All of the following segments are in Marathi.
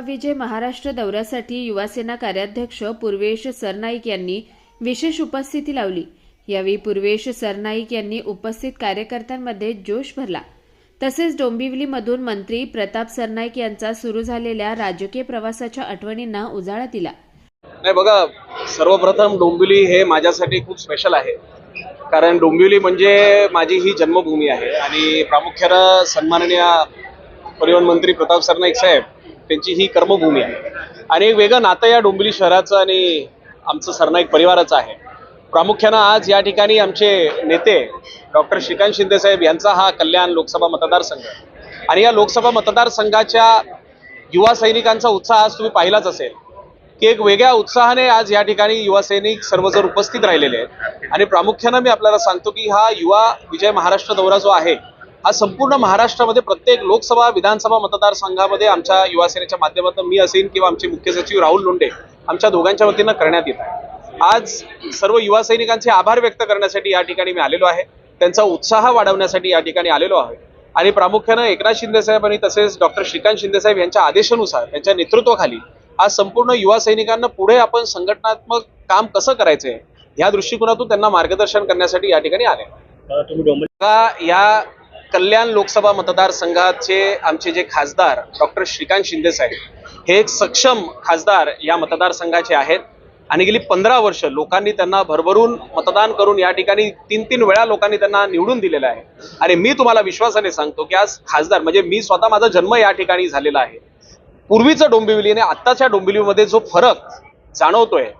विजय महाराष्ट्र दौऱ्यासाठी युवासेना कार्याध्यक्ष पूर्वेश सरनाईक यांनी विशेष उपस्थिती लावली. यावेळी पूर्वेश सरनाईक यांनी उपस्थित कार्यकर्त्यांमध्ये जोश भरला. तसेच डोंबिवलीमधून मंत्री प्रताप सरनाईक यांचा सुरू झालेल्या राजकीय प्रवासाच्या आठवणींना उजाळा दिला. नाही बघा सर्वप्रथम डोंबिवली हे माझ्यासाठी खूप स्पेशल आहे. कारण डोंबिवली म्हणजे माझी ही जन्मभूमी आहे. आणि प्रामुख्यानं सन्माननीय परिवहन मंत्री प्रताप सरनाईक साहेब त्यांची ही कर्मभूमी आहे. आणि एक वेगळं नातं या डोंबिवली शहराचं आणि आमचं सरनाईक परिवाराचं आहे. प्रामुख्यानं आज या ठिकाणी आमचे नेते डॉक्टर श्रीकांत शिंदेसाहेब यांचा हा कल्याण लोकसभा मतदारसंघ आणि या लोकसभा मतदारसंघाच्या युवा सैनिकांचा उत्साह आज तुम्ही पाहिलाच असेल की एक वेगळ्या उत्साहाने आज या ठिकाणी युवा सैनिक सर्वजण उपस्थित राहिलेले आहेत. आणि प्रामुख्यानं मी आपल्याला सांगतो की हा युवा विजय महाराष्ट्र दौरा जो आहे हा संपूर्ण महाराष्ट्रामध्ये प्रत्येक लोकसभा विधानसभा मतदारसंघामध्ये आमच्या युवा सेनेच्या माध्यमातून मी असेल किंवा आमचे मुख्य सचिव राहुल लोंढे आमच्या दोघांच्या वतीनं करण्यात येत आहे. आज सर्व युवा सैनिकांचे आभार व्यक्त करण्यासाठी या ठिकाणी मी आलेलो आहे. त्यांचा उत्साह वाढवण्यासाठी या ठिकाणी आलेलो आहे. आणि प्रामुख्यानं एकनाथ शिंदे साहेब आणि तसेच डॉक्टर श्रीकांत शिंदे साहेब यांच्या आदेशानुसार त्यांच्या नेतृत्वाखाली आज संपूर्ण युवा सैनिकांना पुढे आपण संघटनात्मक काम कसं करायचंय या दृष्टिकोनातून त्यांना मार्गदर्शन करण्यासाठी या ठिकाणी आले या कल्याण लोकसभा मतदारसंघाचे आमचे जे खासदार डॉक्टर श्रीकांत शिंदे साहेब हे एक सक्षम खासदार या मतदारसंघाचे आहेत. आणि गेली पंधरा वर्ष लोकांनी त्यांना भरभरून मतदान करून या ठिकाणी तीन तीन वेळा लोकांनी त्यांना निवडून दिलेलं आहे. आणि मी तुम्हाला विश्वासाने सांगतो की आज खासदार म्हणजे मी स्वतः माझा जन्म या ठिकाणी झालेला आहे. पूर्वीचं डोंबिवली आणि आत्ताच्या डोंबिवलीमध्ये जो फरक जाणवतोय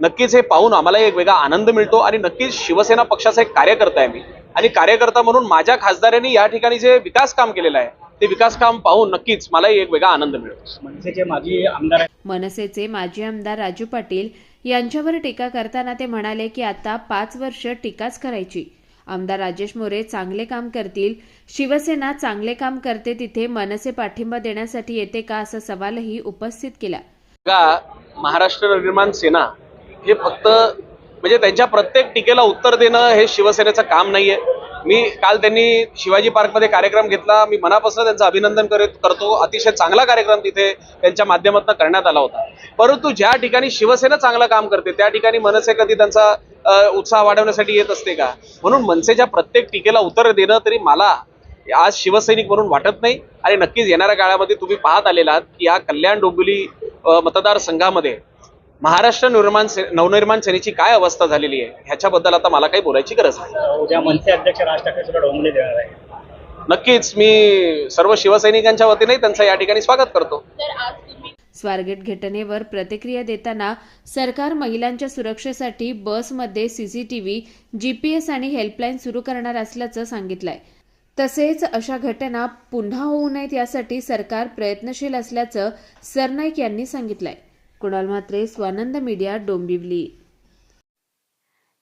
नक्कीच हे पाहून आम्हाला एक वेगळा आनंद मिळतो आणि नक्कीच शिवसेना पक्षाचा एक कार्यकर्ता आहे मी. आणि कार्यकर्ता म्हणून माझ्या खासदारांनी या ठिकाणी जे विकास काम केलेलं आहे ते विकास काम पाहून नक्कीच मलाही एक वेगळा आनंद मिळतो. मनसेचे माजी आमदार. मनसेचे माजी आमदार राजू पाटील यांच्यावर टीका करताना ते म्हणाले की आता पाच वर्ष टीकाच करायची. आमदार राजेश मोरे चांगले काम करतील शिवसेना चांगले काम करते तिथे मनसे पाठिंबा देण्यासाठी येते का असा सवालही उपस्थित केला. बघा महाराष्ट्र निर्माण सेना हे फक्त म्हणजे त्यांच्या प्रत्येक टीकेला उत्तर देणं हे शिवसेनेचं काम नाहीये. मी काल त्यांनी शिवाजी पार्कमध्ये कार्यक्रम घेतला. मी मनापासून त्यांचं अभिनंदन करत करतो. अतिशय चांगला कार्यक्रम तिथे त्यांच्या माध्यमातून करण्यात आला होता. परंतु ज्या ठिकाणी शिवसेना चांगलं काम करते त्या ठिकाणी मनसे कधी त्यांचा उत्साह वाढवण्यासाठी येत असते का? म्हणून मनसेच्या प्रत्येक टीकेला उत्तर देणं तरी मला आज शिवसैनिक म्हणून वाटत नाही. आणि नक्कीच येणाऱ्या काळामध्ये तुम्ही पाहत आलेला आहात की या कल्याण डोंबिवली मतदारसंघामध्ये महाराष्ट्र निर्माण से नवनिर्माण सेनेची काय अवस्था झालेली आहे? ह्याच्याबद्दल आता मला काही बोलायची गरज नाही. उद्या मनसे अध्यक्ष राज ठाकरे सुद्धा देणार आहे नक्कीच मी सर्व शिवसैनिकांच्या वतीने त्यांचं या ठिकाणी स्वागत करतो. स्वारगेट घटनेवर प्रतिक्रिया देताना सरकार महिलांच्या सुरक्षेसाठी बसमध्ये सीसीटीव्ही जीपीएस आणि हेल्पलाईन सुरू करणार असल्याचं सांगितलंय. तसेच अशा घटना पुन्हा होऊ नयेत यासाठी सरकार प्रयत्नशील असल्याचं सरनाईक यांनी सांगितलंय. कुणाल म्हात्रे स्वानंद मीडिया डोंबिवली.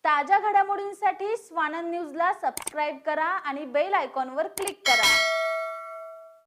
ताज्या घडामोडींसाठी स्वानंद न्यूजला सबस्क्राईब करा आणि बेल आयकॉनवर क्लिक करा.